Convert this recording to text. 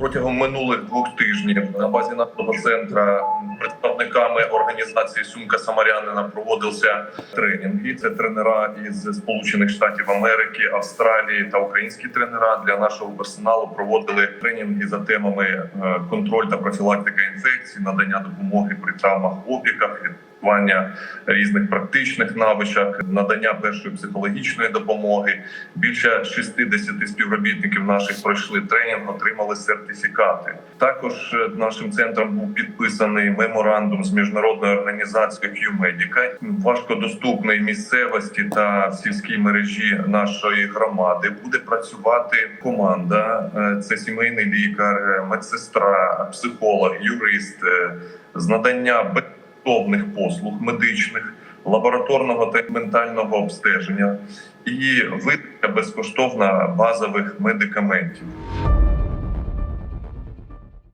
Протягом минулих двох тижнів на базі нашого центра представниками організації Сумка Самарянина проводився тренінги. Це тренера із Сполучених Штатів Америки, Австралії та українські тренера для нашого персоналу проводили тренінги за темами е, контроль та профілактика інфекцій, надання допомоги при травмах опіках. Лікування різних практичних навичок, надання першої психологічної допомоги. Більше 60 співробітників наших пройшли тренінг, отримали сертифікати. Також е, нашим центром був підписаний меморандум з міжнародною організацією QMedica. важкодоступної місцевості та сільській мережі нашої громади буде працювати команда. Е, Це сімейний лікар, е, медсестра, психолог, юрист з надання безкоштовних послуг медичних, лабораторного та ментального обстеження і видача безкоштовна базових медикаментів.